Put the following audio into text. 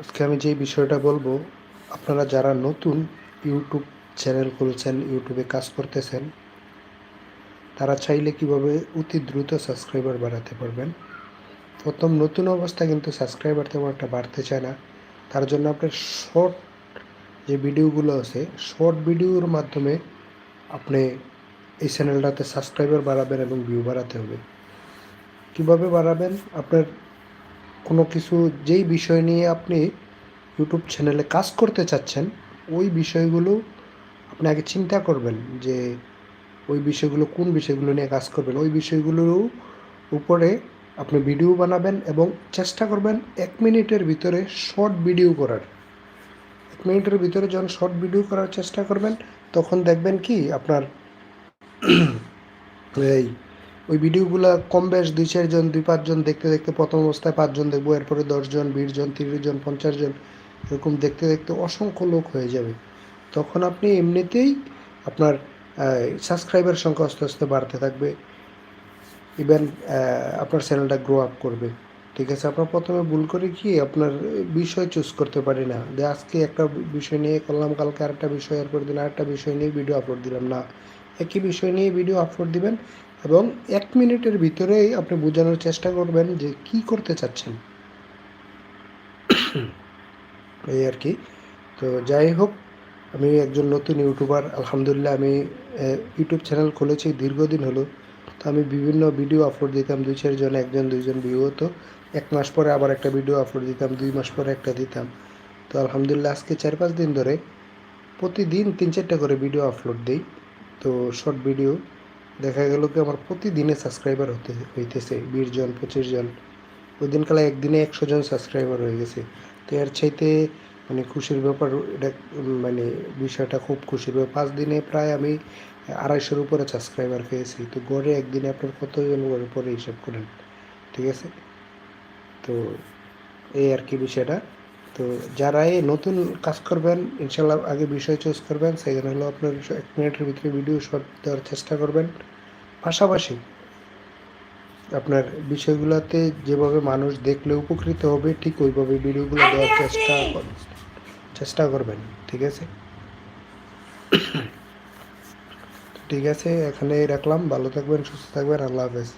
আজকে আমি যে বিষয়টা বলব, আপনারা যারা নতুন ইউটিউব চ্যানেল খুলছেন, ইউটিউবে কাজ করতেছেন, তারা চাইলে কীভাবে অতি দ্রুত সাবস্ক্রাইবার বাড়াতে পারবেন? প্রথম, নতুন অবস্থা কিন্তু সাবস্ক্রাইবার তেমন একটা বাড়তে চায় না। তার জন্য আপনার শর্ট যে ভিডিওগুলো আছে, শর্ট ভিডিওর মাধ্যমে আপনি এই চ্যানেলটাতে সাবস্ক্রাইবার বাড়াবেন এবং ভিউ বাড়াতে হবে। কীভাবে বাড়াবেন? আপনার কোনো কিছু যেই বিষয় নিয়ে আপনি ইউটিউব চ্যানেলে কাজ করতে চাচ্ছেন, ওই বিষয়গুলো আপনি আগে চিন্তা করবেন যে ওই বিষয়গুলো কোন বিষয়গুলো নিয়ে কাজ করবেন। ওই বিষয়গুলোর উপরে আপনি ভিডিও বানাবেন এবং চেষ্টা করবেন এক মিনিটের ভিতরে শর্ট ভিডিও করার। এক মিনিটের ভিতরে যখন শর্ট ভিডিও করার চেষ্টা করবেন, তখন দেখবেন কি আপনার এই ওই ভিডিওগুলো কম বেশ দুই চারজন দুই পাঁচজন দেখতে দেখতে প্রথম অবস্থায় পাঁচজন দেখব, এরপরে দশজন বিশ জন, তিরিশ জন, পঞ্চাশ জন, এরকম দেখতে দেখতে অসংখ্য লোক হয়ে যাবে। তখন আপনি এমনিতেই আপনার সাবস্ক্রাইবার সংখ্যা আস্তে আস্তে বাড়তে থাকবে। ইভেন আপনার চ্যানেলটা গ্রো আপ করবে। ঠিক আছে আপনার প্রথমে ভুল করে কি আপনার বিষয় চুজ করতে পারি না। যে আজকে একটা বিষয় নিয়ে করলাম, কালকে আরেকটা বিষয় এরপর দিন আরেকটা বিষয় নিয়ে ভিডিও আপলোড দিলাম। না, একই বিষয় নিয়ে ভিডিও আপলোড দিবেন। এবং এক মিনিটের ভিতরেই আপনি বোঝানোর চেষ্টা করবেন যে কি করতে চাচ্ছেন। এই আর কি। তো যাই হোক, আমি একজন নতুন ইউটিউবার, আলহামদুলিল্লাহ আমি ইউটিউব চ্যানেল খুলেছি, দীর্ঘদিন হলো। তো আমি বিভিন্ন ভিডিও আপলোড দিতাম, দুই চারজন একজন, দুইজন ভিউ হতো। এক মাস পরে আবার একটা ভিডিও আপলোড দিতাম, দুই মাস পরে একটা দিতাম। তো আলহামদুলিল্লাহ আজকে চার পাঁচ দিন ধরে প্রতিদিন তিন চারটা করে ভিডিও আপলোড দিই। তো শর্ট ভিডিও। দেখা গেল কি আমার প্রতিদিনে সাবস্ক্রাইবার হতে হইতেছে বিশ জন, পঁচিশ জন। ওই দিনকালে একদিনে একশো জন সাবস্ক্রাইবার হয়ে গেছে। তো এর চাইতে মানে খুশির ব্যাপার, এটা মানে বিষয়টা খুব খুশির ব্যাপার। পাঁচ দিনে প্রায় আমি আড়াইশোর উপরে সাবস্ক্রাইবার পেয়েছি। তো গড়ে একদিনে আপনার কতজন গড়ে পরে হিসাব করেন? ঠিক আছে? তো এই আর কি বিষয়টা। তো যারা এই নতুন কাজ করবেন ইনশাল্লাহ আগে বিষয় চুজ করবেন সেখানে হলো আপনার এক মিনিটের ভিতরে ভিডিও শর্ট দেওয়ার চেষ্টা করবেন। পাশাপাশি আপনার বিষয়গুলোতে যেভাবে মানুষ দেখলে উপকৃত হবে ঠিক ওইভাবে ভিডিওগুলো দেওয়ার চেষ্টা চেষ্টা করবেন ঠিক আছে? ঠিক আছে এখানেই রাখলাম ভালো থাকবেন সুস্থ থাকবেন আল্লাহ হাফেজ।